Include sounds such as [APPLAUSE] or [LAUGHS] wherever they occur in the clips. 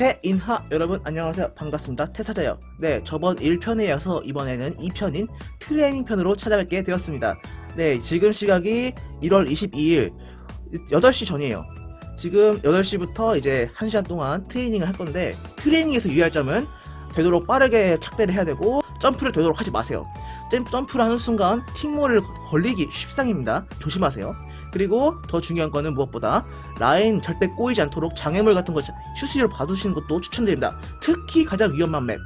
태인하 여러분 안녕하세요. 반갑습니다. 태사자요. 네 저번 1편에 이어서 이번에는 2편인 트레이닝 편으로 찾아뵙게 되었습니다. 네 지금 시각이 1월 22일 8시 전이에요. 지금 8시부터 이제 1시간 동안 트레이닝을 할 건데 트레이닝에서 유의할 점은 되도록 빠르게 착대를 해야 되고 점프를 되도록 하지 마세요. 점- 점프를 하는 순간 팅모를 걸리기 쉽상입니다. 조심하세요 그리고 더 중요한 거는 무엇보다 라인 절대 꼬이지 않도록 장애물 같은 거 슈스로 봐두시는 것도 추천드립니다. 특히 가장 위험한 맵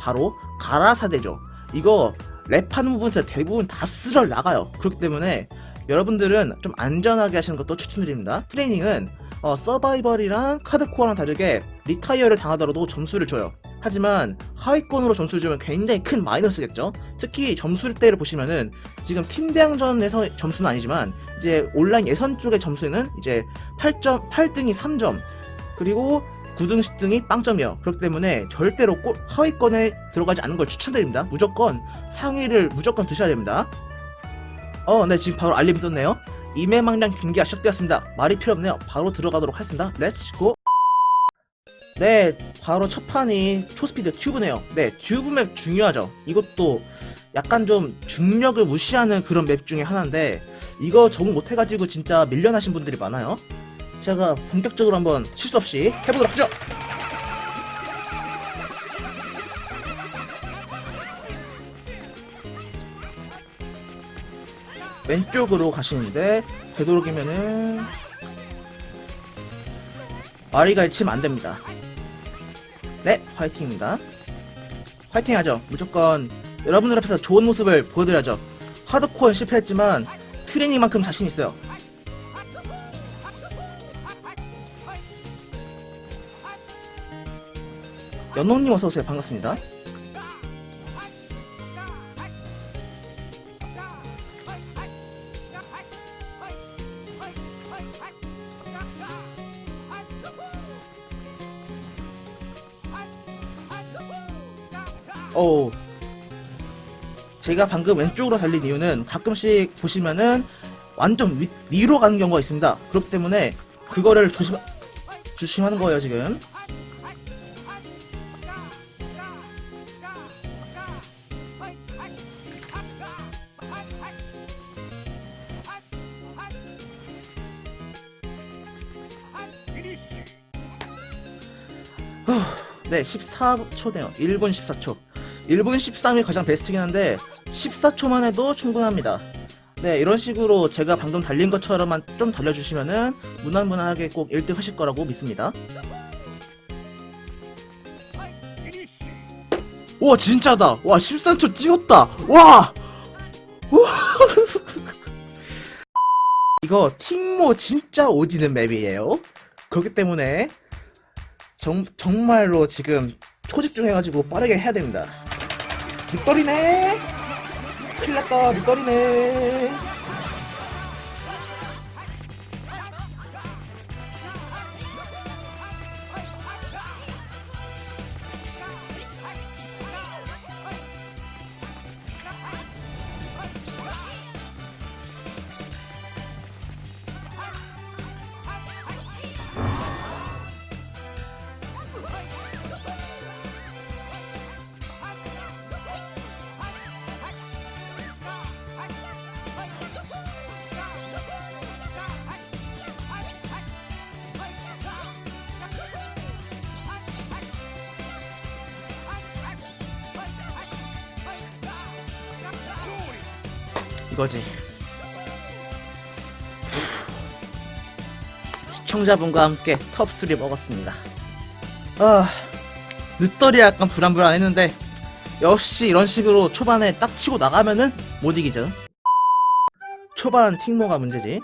바로 가라사대죠. 이거 랩하는 부분에서 대부분 다 쓸어 나가요. 그렇기 때문에 여러분들은 좀 안전하게 하시는 것도 추천드립니다. 트레이닝은 어, 서바이벌이랑 카드코어랑 다르게 리타이어를 당하더라도 점수를 줘요. 하지만 하위권으로 점수를 주면 굉장히 큰 마이너스겠죠. 특히 점수대를 보시면은 지금 팀 대항전에서 점수는 아니지만 이제 온라인 예선 쪽의 점수는 이제 8점, 8등이 3점, 그리고 9등, 10등이 빵점이에요. 그렇기 때문에 절대로 꼴, 하위권에 들어가지 않는 걸 추천드립니다. 무조건 상위를 무조건 드셔야 됩니다. 어, 네, 지금 바로 알림이 떴네요. 이매망량 경기가 시작되었습니다. 말이 필요 없네요. 바로 들어가도록 하겠습니다. 렛츠 고! 네, 바로 첫 판이 초스피드 튜브네요. 네, 튜브 맵 중요하죠. 이것도 약간 좀 중력을 무시하는 그런 맵 중에 하나인데, 이거 적응 못해가지고 진짜 밀려나신 분들이 많아요. 제가 본격적으로 한번 실수 없이 해보도록 하죠. 왼쪽으로 가시는데 되도록이면은 마리가 치면 안 됩니다. 네, 화이팅입니다. 화이팅 하죠. 무조건 여러분들 앞에서 좋은 모습을 보여드려야죠. 하드코어는 실패했지만 트레이닝만큼 자신 있어요. 연홍님 어서 오세요. 반갑습니다. 오. 제가 방금 왼쪽으로 달린 이유는 가끔씩 보시면은 완전 위, 위로 가는 경우가 있습니다. 그렇기 때문에 그거를 조심 조심하는 거예요 지금. 네, 14초네요. 1분 14초. 1분 13이 가장 베스트긴 한데 14초만 해도 충분합니다. 네, 이런 식으로 제가 방금 달린 것처럼만 좀 달려주시면은 무난무난하게 꼭 1등 하실 거라고 믿습니다. 와, 진짜다! 와, 13초 찍었다! 와! 와! [LAUGHS] 이거 팅모 진짜 오지는 맵이에요. 그렇기 때문에 정, 정말로 지금 초집중해가지고 빠르게 해야 됩니다. 밑거리네! 큰일 났다, 밑거리네! 이거지. 시청자분과 함께 텁3 먹었습니다. 아, 늦더리 약간 불안불안했는데, 역시 이런 식으로 초반에 딱 치고 나가면은 못 이기죠. 초반 팅모가 문제지.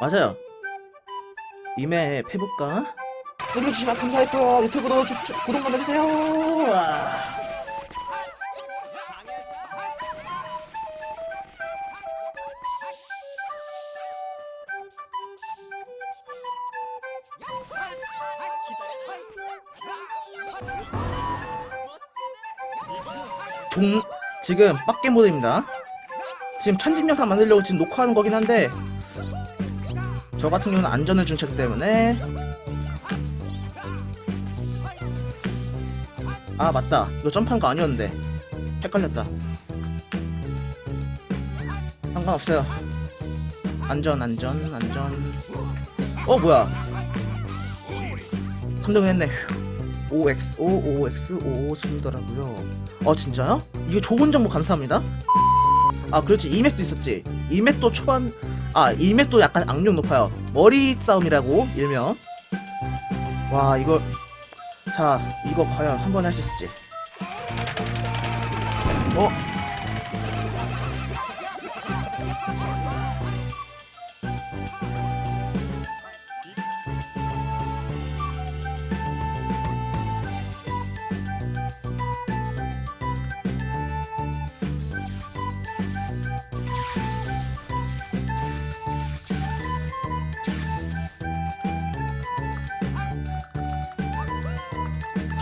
맞아요. 이메 해볼까? 눌러주시면 감사했고요. 유튜브도 구독 눌러주세요. 종 지금 빡게 모드입니다. 지금 편집 영상 만들려고 지금 녹화하는 거긴 한데 저 같은 경우는 안전을 중책 때문에. 아 맞다. 이거 점프한 거 아니었는데. 헷갈렸다. 상관없어요. 안전 안전 안전. 어 뭐야? 선동했네. OX5 OX5 숨더라고요. 어 진짜요? 이거 좋은 정보 감사합니다. 아 그렇지. 이 맵도 있었지. 이 맵도 초반 아이 맵도 약간 악력 높아요. 머리 싸움이라고 일명. 와 이거 자 이거 과연 한 번 할 수 있을지. 어?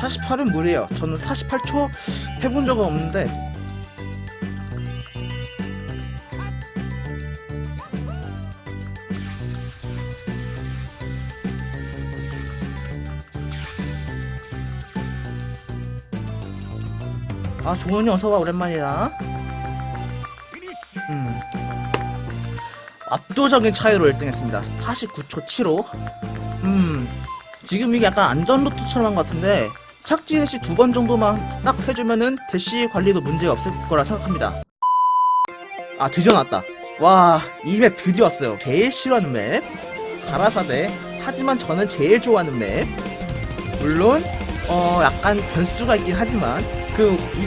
(48은) 무리예요. 저는 (48초) 해본 적은 없는데. 아 종현이 어서와. 오랜만이야. 음. 압도적인 차이로 1등 했습니다. 49초 7호. 음. 지금 이게 약간 안전로트처럼 한 것 같은데 착지 대시 두 번 정도만 딱 해주면은 대시 관리도 문제가 없을 거라 생각합니다. 아 드디어 나왔다. 와 이 맵 드디어 왔어요. 제일 싫어하는 맵. 가라사대. 하지만 저는 제일 좋아하는 맵. 물론 어 약간 변수가 있긴 하지만 그 이,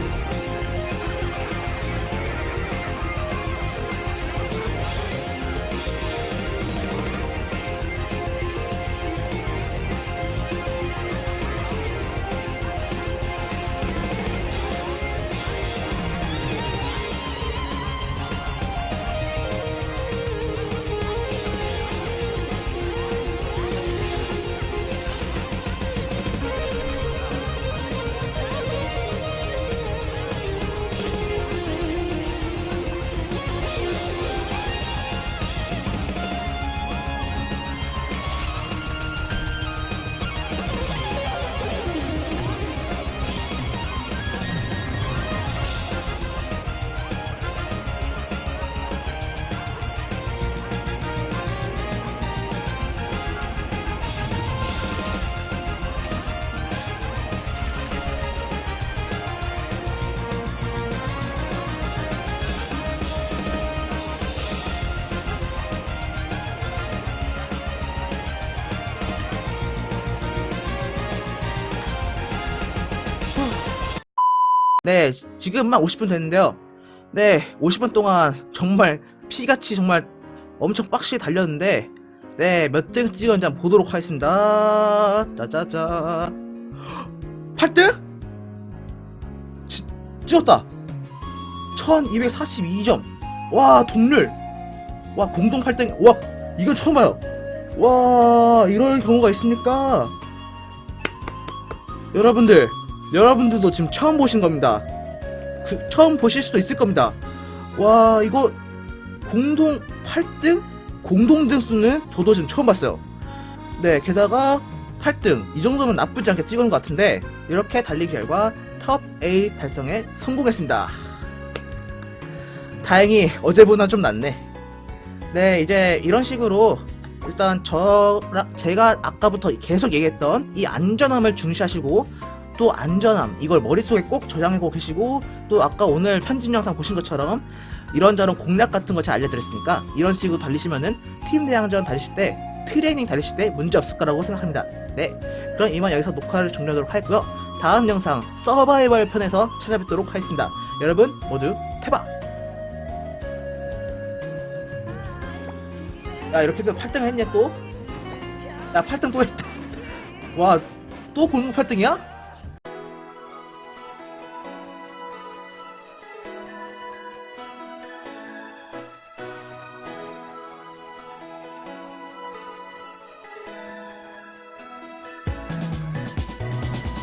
네, 지금만 50분 됐는데요. 네, 50분 동안 정말 피같이 정말 엄청 빡시게 달렸는데, 네, 몇 등 찍었는지 한번 보도록 하겠습니다. 짜자자. 8등? 지, 찍었다. 1242점. 와, 동률. 와, 공동 8등. 와, 이건 처음 봐요. 와, 이런 경우가 있습니까? 여러분들, 여러분들도 지금 처음 보신 겁니다. 그, 처음 보실 수도 있을 겁니다. 와, 이거 공동 8등? 공동 등수는 저도 지금 처음 봤어요. 네, 게다가 8등. 이 정도면 나쁘지 않게 찍은 것 같은데, 이렇게 달리기 결과 톱 A 달성에 성공했습니다. 다행히 어제보다 좀 낫네. 네, 이제 이런 식으로 일단 저 제가 아까부터 계속 얘기했던 이 안전함을 중시하시고 또 안전함. 이걸 머릿속에 꼭 저장하고 계시고 또 아까 오늘 편집 영상 보신 것처럼 이런저런 공략 같은 거 제가 알려드렸으니까 이런 식으로 달리시면은 팀 대항전 달리실 때 트레이닝 달리실 때 문제 없을 거라고 생각합니다. 네. 그럼 이만 여기서 녹화를 종료하도록 하고요. 다음 영상 서바이벌 편에서 찾아뵙도록 하겠습니다. 여러분 모두 태박 야 이렇게 해서 8등 했냐 또? 야 8등 또 했다. 와 또 공동 8등이야?